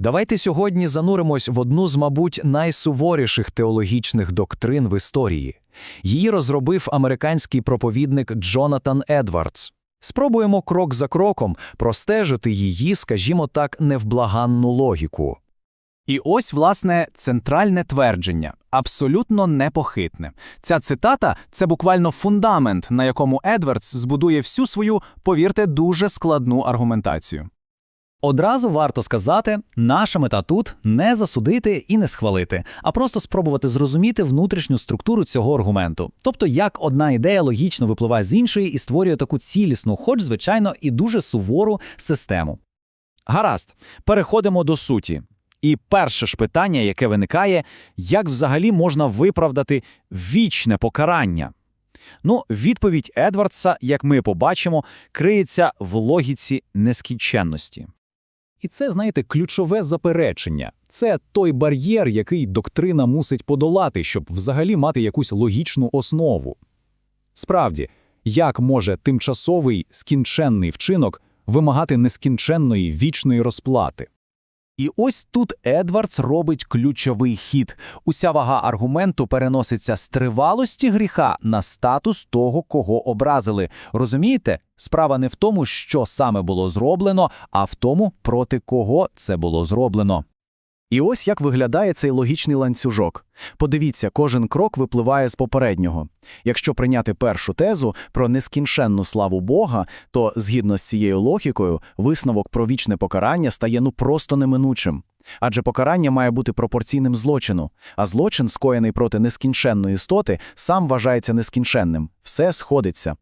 Давайте сьогодні зануримось в одну з, мабуть, найсуворіших теологічних доктрин в історії. Її розробив американський проповідник Джонатан Едвардс. Спробуємо крок за кроком простежити її, скажімо так, невблаганну логіку. І ось, власне, центральне твердження, абсолютно непохитне. Ця цитата це буквально фундамент, на якому Едвардс збудує всю свою, повірте, дуже складну аргументацію. Одразу варто сказати, наша мета тут не засудити і не схвалити, а просто спробувати зрозуміти внутрішню структуру цього аргументу. Тобто, як одна ідея логічно випливає з іншої і створює таку цілісну, хоч, звичайно, і дуже сувору систему. Гаразд, переходимо до суті. І перше ж питання, яке виникає, як взагалі можна виправдати вічне покарання? Ну, відповідь Едвардса, як ми побачимо, криється в логіці нескінченності. І це, знаєте, ключове заперечення. Це той бар'єр, який доктрина мусить подолати, щоб взагалі мати якусь логічну основу. Справді, як може тимчасовий скінченний вчинок вимагати нескінченної вічної розплати? І ось тут Едвардс робить ключовий хід. Уся вага аргументу переноситься з тривалості гріха на статус того, кого образили. Розумієте? Справа не в тому, що саме було зроблено, а в тому, проти кого це було зроблено. І ось як виглядає цей логічний ланцюжок. Подивіться, кожен крок випливає з попереднього. Якщо прийняти першу тезу про нескінченну славу Бога, то згідно з цією логікою, висновок про вічне покарання стає ну просто неминучим. Адже покарання має бути пропорційним злочину, а злочин, скоєний проти нескінченної істоти, сам вважається нескінченним. Все сходиться.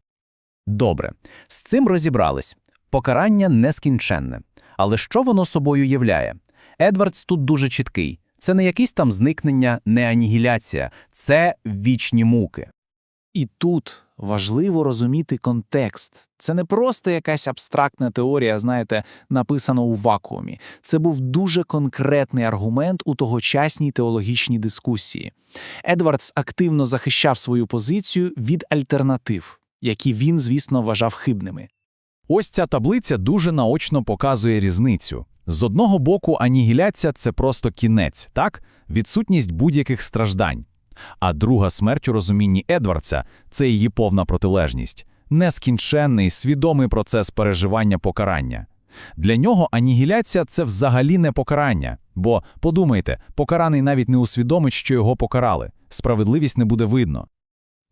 Добре, з цим розібрались. Покарання нескінченне. Але що воно собою являє? Едвардс тут дуже чіткий. Це не якісь там зникнення, не анігіляція, це вічні муки. І тут важливо розуміти контекст. Це не просто якась абстрактна теорія, знаєте, написана у вакуумі. Це був дуже конкретний аргумент у тогочасній теологічній дискусії. Едвардс активно захищав свою позицію від альтернатив, які він, звісно, вважав хибними. Ось ця таблиця дуже наочно показує різницю. З одного боку, анігіляція – це просто кінець, так? Відсутність будь-яких страждань. А друга смерть у розумінні Едвардса – це її повна протилежність. Нескінченний, свідомий процес переживання покарання. Для нього анігіляція – це взагалі не покарання. Бо, подумайте, покараний навіть не усвідомить, що його покарали. Справедливість не буде видно.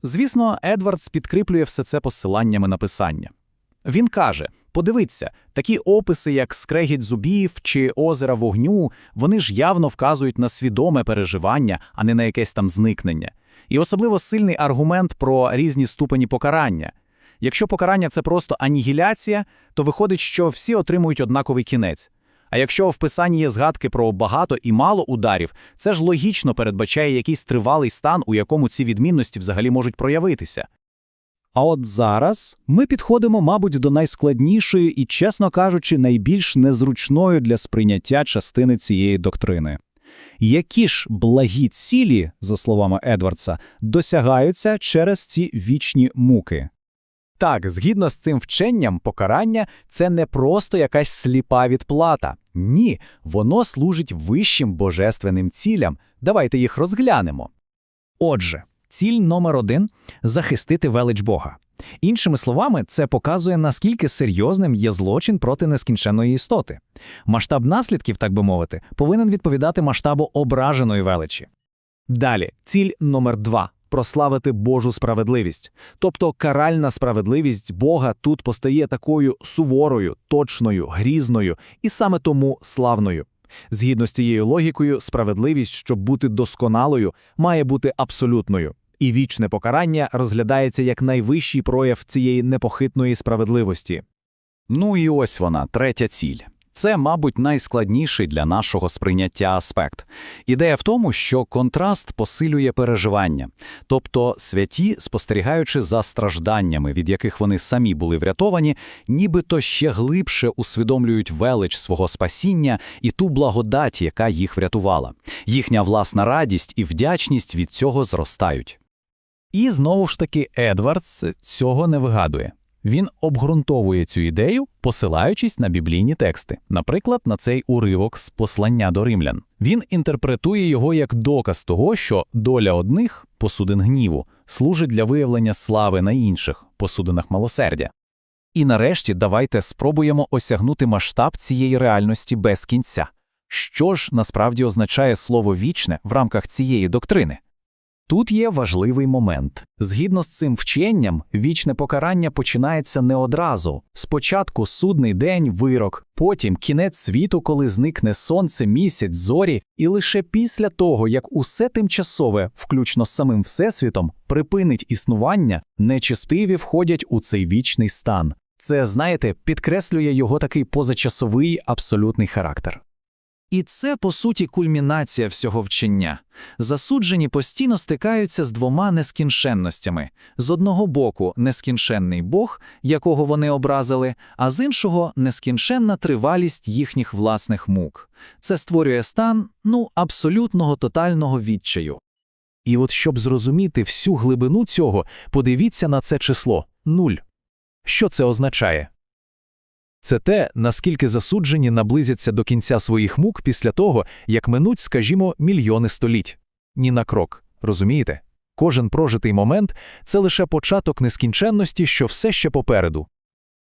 Звісно, Едвардс підкріплює все це посиланнями на писання. Він каже: подивіться, такі описи, як скрегіт зубів чи озера вогню, вони ж явно вказують на свідоме переживання, а не на якесь там зникнення. І особливо сильний аргумент про різні ступені покарання. Якщо покарання це просто анігіляція, то виходить, що всі отримують однаковий кінець. А якщо в писанні є згадки про багато і мало ударів, це ж логічно передбачає якийсь тривалий стан, у якому ці відмінності взагалі можуть проявитися. А от зараз ми підходимо, мабуть, до найскладнішої і, чесно кажучи, найбільш незручної для сприйняття частини цієї доктрини. Які ж благі цілі, за словами Едвардса, досягаються через ці вічні муки? Так, згідно з цим вченням, покарання це не просто якась сліпа відплата. Ні, воно служить вищим божественним цілям. Давайте їх розглянемо. Отже, ціль номер один захистити велич Бога. Іншими словами, це показує, наскільки серйозним є злочин проти нескінченної істоти. Масштаб наслідків, так би мовити, повинен відповідати масштабу ображеної величі. Далі, ціль номер два прославити Божу справедливість. Тобто каральна справедливість Бога тут постає такою суворою, точною, грізною і саме тому славною. Згідно з цією логікою, справедливість, щоб бути досконалою, має бути абсолютною. І вічне покарання розглядається як найвищий прояв цієї непохитної справедливості. Ну і ось вона, третя ціль. Це, мабуть, найскладніший для нашого сприйняття аспект. Ідея в тому, що контраст посилює переживання, тобто святі, спостерігаючи за стражданнями, від яких вони самі були врятовані, нібито ще глибше усвідомлюють велич свого спасіння і ту благодать, яка їх врятувала. Їхня власна радість і вдячність від цього зростають. І знову ж таки, Едвардс цього не вигадує. Він обґрунтовує цю ідею, посилаючись на біблійні тексти, наприклад, на цей уривок з послання до римлян. Він інтерпретує його як доказ того, що доля одних посудин гніву служить для виявлення слави на інших посудинах милосердя. І нарешті давайте спробуємо осягнути масштаб цієї реальності без кінця. Що ж насправді означає слово вічне в рамках цієї доктрини? Тут є важливий момент. Згідно з цим вченням, вічне покарання починається не одразу. Спочатку судний день, вирок, потім кінець світу, коли зникне сонце, місяць, зорі, і лише після того, як усе тимчасове, включно з самим Всесвітом, припинить існування, нечистиві входять у цей вічний стан. Це, знаєте, підкреслює його такий позачасовий абсолютний характер. І це, по суті, кульмінація всього вчення. Засуджені постійно стикаються з двома нескінченностями. З одного боку, нескінченний Бог, якого вони образили, а з іншого нескінченна тривалість їхніх власних мук. Це створює стан, ну, абсолютного тотального відчаю. І от щоб зрозуміти всю глибину цього, подивіться на це число – нуль. Що це означає? Це те, наскільки засуджені наблизяться до кінця своїх мук після того, як минуть, скажімо, мільйони століть. Ні на крок, розумієте? Кожен прожитий момент – це лише початок нескінченності, що все ще попереду.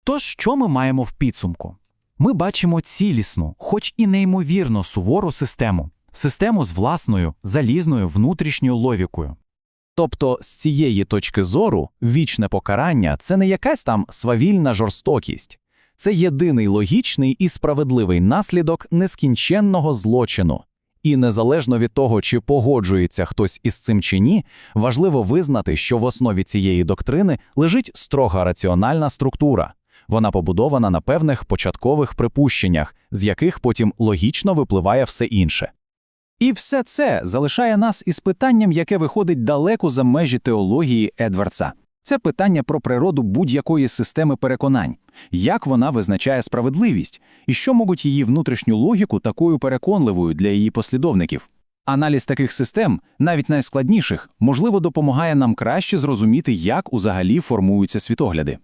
Тож, що ми маємо в підсумку? Ми бачимо цілісну, хоч і неймовірно сувору систему. Систему з власною, залізною внутрішньою логікою. Тобто, з цієї точки зору, вічне покарання – це не якась там свавільна жорстокість. Це єдиний логічний і справедливий наслідок нескінченного злочину. І незалежно від того, чи погоджується хтось із цим чи ні, важливо визнати, що в основі цієї доктрини лежить строга раціональна структура. Вона побудована на певних початкових припущеннях, з яких потім логічно випливає все інше. І все це залишає нас із питанням, яке виходить далеко за межі теології Едвардса. Це питання про природу будь-якої системи переконань, як вона визначає справедливість, і що можуть її внутрішню логіку такою переконливою для її послідовників. Аналіз таких систем, навіть найскладніших, можливо, допомагає нам краще зрозуміти, як узагалі формуються світогляди.